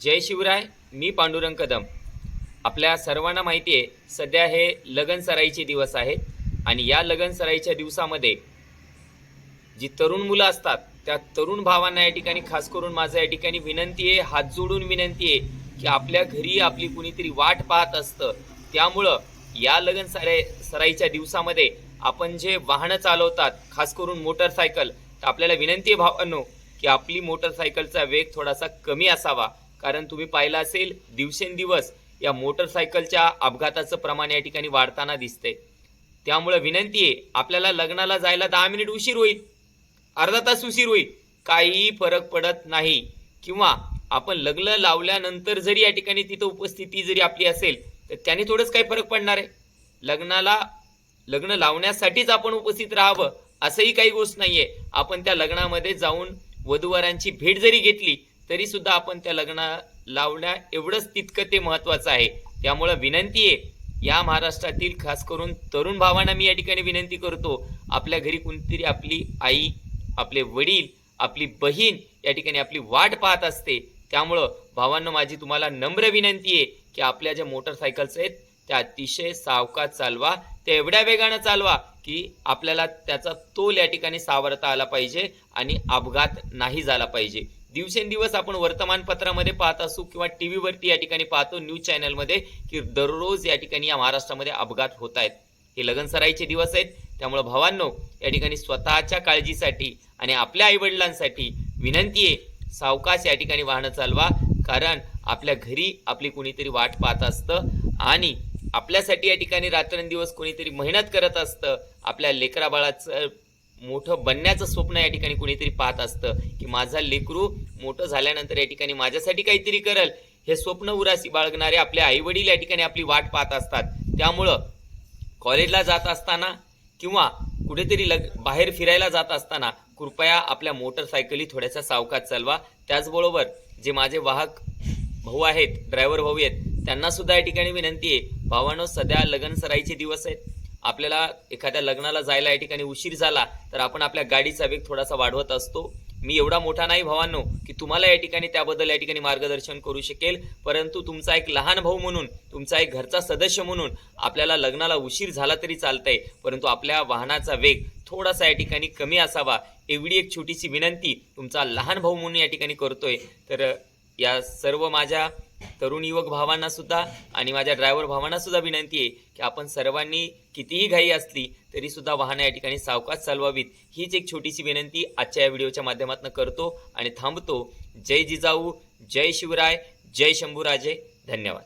जय शिवराय मी पांडुरंग कदम. आपल्या सर्वांना माहिती आहे सध्या हे लगन सराईचे दिवस आहेत आणि या लगन सराईच्या दिवसामध्ये जी तरुण मुलं असतात त्या तरुण भावांना या ठिकाणी खास करून माझं या ठिकाणी विनंती आहे हात जोडून विनंती आहे की आपल्या घरी आपली कुणीतरी वाट पाहत असतं. त्यामुळं या लगन सराई सराईच्या दिवसामध्ये आपण जे वाहनं चालवतात खास करून मोटरसायकल तर आपल्याला विनंती आहे भावांनो की आपली मोटरसायकलचा वेग थोडासा कमी असावा. कारण तुम्ही पाहिलं असेल दिवसेंदिवस या मोटरसायकलच्या अपघाताचं प्रमाण या ठिकाणी वाढताना दिसतंय. त्यामुळे विनंती आहे आपल्याला लग्नाला जायला दहा मिनिट उशीर होईल अर्धा तास उशीर होईल काहीही फरक पडत नाही. किंवा आपण लग्न लावल्यानंतर जरी या ठिकाणी तिथं उपस्थिती जरी आपली असेल तर त्याने थोडंच काही फरक पडणार आहे. लग्नाला लग्न लावण्यासाठीच आपण उपस्थित राहावं असंही काही गोष्ट नाहीये. आपण त्या लग्नामध्ये जाऊन वधूवरांची भेट जरी घेतली तरी सुद्धा आपण त्या लग्ना लावण्या एवढंच तितकं ते महत्वाचं आहे. त्यामुळं विनंती आहे या महाराष्ट्रातील खास करून तरुण भावांना मी या ठिकाणी विनंती करतो आपल्या घरी कोणतरी आपली आई आपले वडील आपली बहीण या ठिकाणी आपली वाट पाहत असते. त्यामुळं भावांना माझी तुम्हाला नम्र विनंती आहे की आपल्या ज्या मोटरसायकल्स आहेत त्या अतिशय सावकाश चालवा. त्या एवढ्या वेगानं चालवा की आपल्याला त्याचा तोल या ठिकाणी सावरता आला पाहिजे आणि अपघात नाही झाला पाहिजे. दिवसेंदिवस आपण वर्तमानपत्रामध्ये पाहत असू किंवा टी व्हीवरती या ठिकाणी पाहतो न्यूज चॅनलमध्ये की दररोज या ठिकाणी या महाराष्ट्रामध्ये अपघात होत आहेत. हे लगन सराईचे दिवस आहेत. त्यामुळे भावांनो या ठिकाणी स्वतःच्या काळजीसाठी आणि आपल्या आईवडिलांसाठी विनंती आहे सावकाश या ठिकाणी वाहनं चालवा कारण आपल्या घरी आपली कुणीतरी वाट पाहत असतं आणि आपल्यासाठी या ठिकाणी रात्रंदिवस कोणीतरी मेहनत करत असतं आपल्या लेकराबाळाचं मोठं बनण्याचं स्वप्न या ठिकाणी कुणीतरी पाहत असतं की माझा लेकरू मोठं झाल्यानंतर या ठिकाणी माझ्यासाठी काहीतरी करल. हे स्वप्न उरासी बाळगणारे आपले आई वडील या ठिकाणी आपली वाट पाहत असतात. त्यामुळं कॉलेजला जात असताना किंवा कुठेतरी लग बाहेर फिरायला जात असताना कृपया आपल्या मोटरसायकली थोड्याशा सावकात चालवा. त्याचबरोबर जे माझे वाहक भाऊ आहेत ड्रायव्हर भाऊ आहेत त्यांना सुद्धा या ठिकाणी विनंती आहे. भावानो सध्या लग्न सराईचे दिवस आहेत. आपल्याला एखाद्या लग्नाला जायला या ठिकाणी उशीर झाला तर आपण आपल्या गाडीचा वेग थोडासा वाढवत असतो. मी एवढा मोठा नाही भावांनो की तुम्हाला या ठिकाणी त्याबद्दल या ठिकाणी मार्गदर्शन करू शकेल. परंतु तुमचा एक लहान भाऊ म्हणून तुमचा एक घरचा सदस्य म्हणून आपल्याला लग्नाला उशीर झाला तरी चालतंय. परंतु आपल्या वाहनाचा वेग थोडासा या ठिकाणी कमी असावा एवढी एक छोटीशी विनंती तुमचा लहान भाऊ म्हणून या ठिकाणी करतोय. तर या सर्व माझ्या तरुण युवक भावांना सुद्धा आणि माझ्या ड्रायव्हर भावांना सुद्धा विनंती आहे की आपण सर्वांनी कितीही घाई असली तरी सुद्धा वाहनं या ठिकाणी सावकाश चालवावीत. हीच एक छोटीशी विनंती आजच्या या व्हिडिओच्या माध्यमातून करतो आणि थांबतो. जय जिजाऊ जय शिवराय जय शंभूराजे. धन्यवाद.